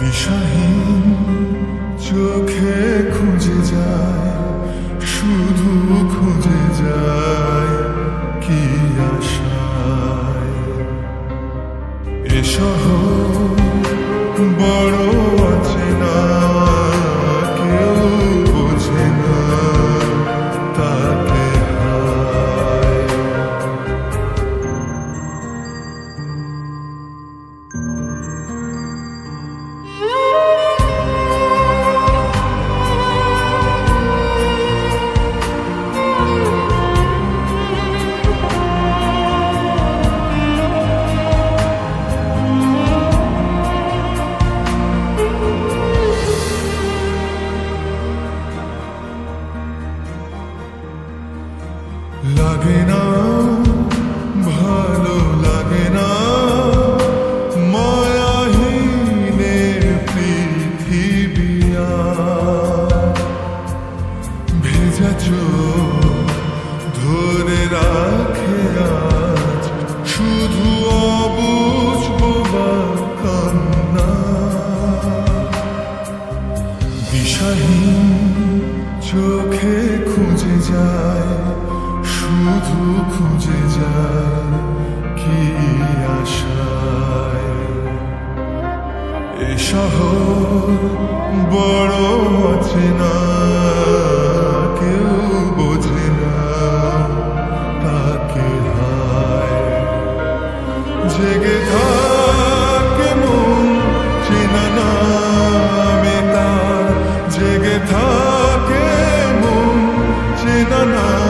দিশাহীন চোখে খুঁজে যায় শুধু খুঁজে যায় কি আশায়। এসহ বড় লাগে না, ভালো লাগে না। মায়াহীনের ভেজা চোখ ধরে শুধু বোবা কান্না। চোখে খুঁজে যায় খুঁজে যায় কি আশায়? কেউ না তাকে জেগে চেনা জেগে থাকে মন চেনা না